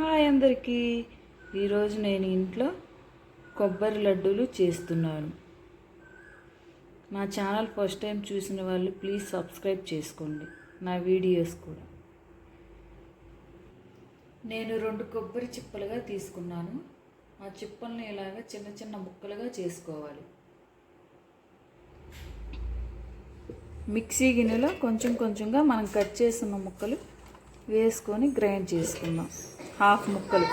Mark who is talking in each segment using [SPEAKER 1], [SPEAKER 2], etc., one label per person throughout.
[SPEAKER 1] Hi అందరికీ. ఈరోజు నేను ఇంట్లో కొబ్బరి లడ్డూలు చేస్తున్నాను. నా ఛానల్ ఫస్ట్ టైం చూసిన వాళ్ళు ప్లీజ్ సబ్స్క్రైబ్ చేసుకోండి. నా వీడియోస్ కూడా. నేను రెండు కొబ్బరి చిప్పలుగా తీసుకున్నాను. ఆ చిప్పల్ని ఇలాగ చిన్న చిన్న ముక్కలుగా చేసుకోవాలి. మిక్సీ గిన్నెలో కొంచెం కొంచెంగా మనం కట్ చేసిన ముక్కలు వేసుకొని గ్రైండ్ చేసుకుందాం. హాఫ్ ముక్కలు.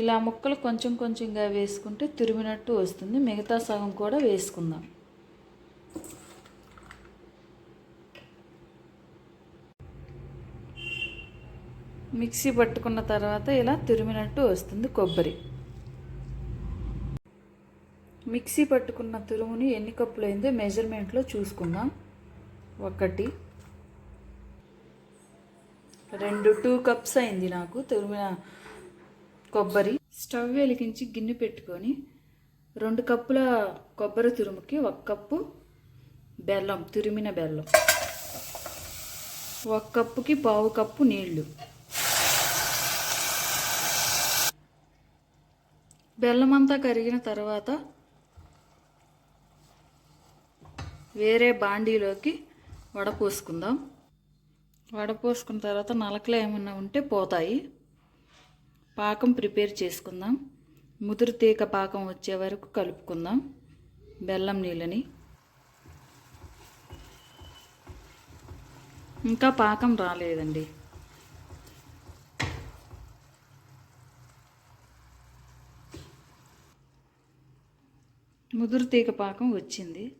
[SPEAKER 1] ఇలా ముక్కలు కొంచెం కొంచెంగా వేసుకుంటే తురిమినట్టు వస్తుంది. మిగతా సగం కూడా వేసుకుందాం. మిక్సీ పట్టుకున్న తర్వాత ఇలా తురిమినట్టు వస్తుంది కొబ్బరి. మిక్సీ పట్టుకున్న తురుముని ఎన్ని కప్పులు అయిందో మెజర్మెంట్లో చూసుకుందాం. ఒకటి రెండు టూ కప్స్ అయింది నాకు తురిమిన కొబ్బరి. స్టవ్ వెలిగించి గిన్నె పెట్టుకొని రెండు కప్పుల కొబ్బరి తురుముకి ఒక కప్పు బెల్లం తురిమిన బెల్లం. ఒక కప్పుకి పావు కప్పు నీళ్ళు. బెల్లం అంతా కరిగిన తర్వాత వేరే బాండీలోకి వడపోసుకుందాం. వడపోసుకున్న తర్వాత నలకలు ఏమన్నా ఉంటే పోతాయి. పాకం ప్రిపేర్ చేసుకుందాం. ముదురు తీగ పాకం వచ్చే వరకు కలుపుకుందాం. బెల్లం నీళ్ళని. ఇంకా పాకం రాలేదండి. ముదురు తీగ పాకం వచ్చింది.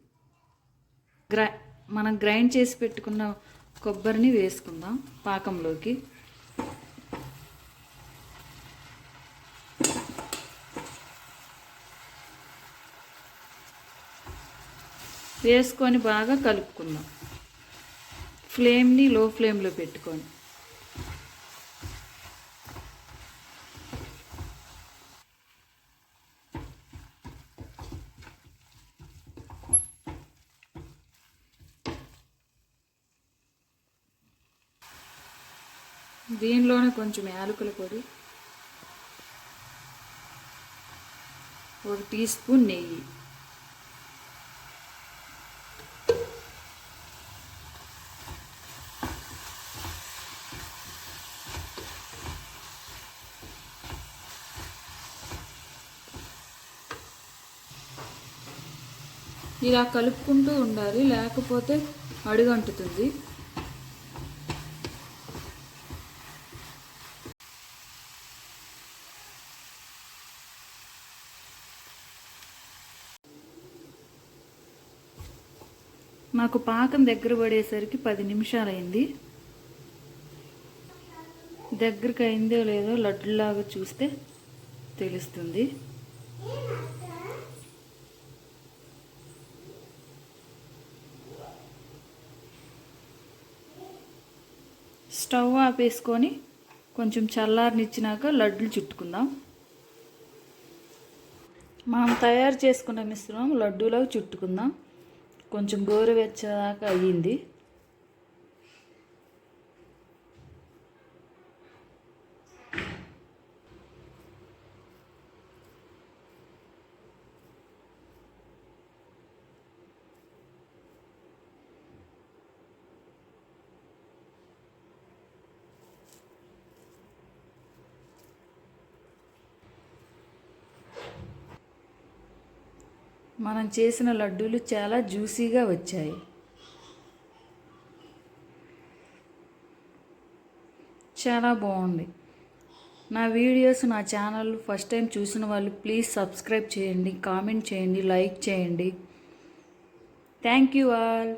[SPEAKER 1] గ్రై మనం గ్రైండ్ చేసి పెట్టుకున్న కొబ్బరిని వేసుకుందాం పాకంలోకి. వేసుకొని బాగా కలుపుకుందాం. ఫ్లేమ్ని లో ఫ్లేమ్లో పెట్టుకొని. దీనిలోనే కొంచెం యాలకుల పొడి ఒక టీ స్పూన్ నెయ్యి. ఇలా కలుపుకుంటూ ఉండాలి లేకపోతే అడుగంటుతుంది. మాకు పాకం దగ్గర పడేసరికి పది నిమిషాలైంది. దగ్గరికి అయిందో లేదో లడ్డులాగా చూస్తే తెలుస్తుంది. స్టవ్ ఆపేసుకొని కొంచెం చల్లారనిచ్చినాక లడ్డులు చుట్టుకుందాం. మనం తయారు చేసుకున్న మిశ్రమం లడ్డూలాగా చుట్టుకుందాం. కొంచెం గోరువెచ్చదాకా అయ్యింది. మనం చేసిన లడ్డూలు చాలా జ్యూసీగా వచ్చాయి. చాలా బాగుంది. నా వీడియోస్ నా ఛానల్ ఫస్ట్ టైం చూసిన వాళ్ళు ప్లీజ్ సబ్స్క్రైబ్ చేయండి కామెంట్ చేయండి లైక్ చేయండి. Thank you all.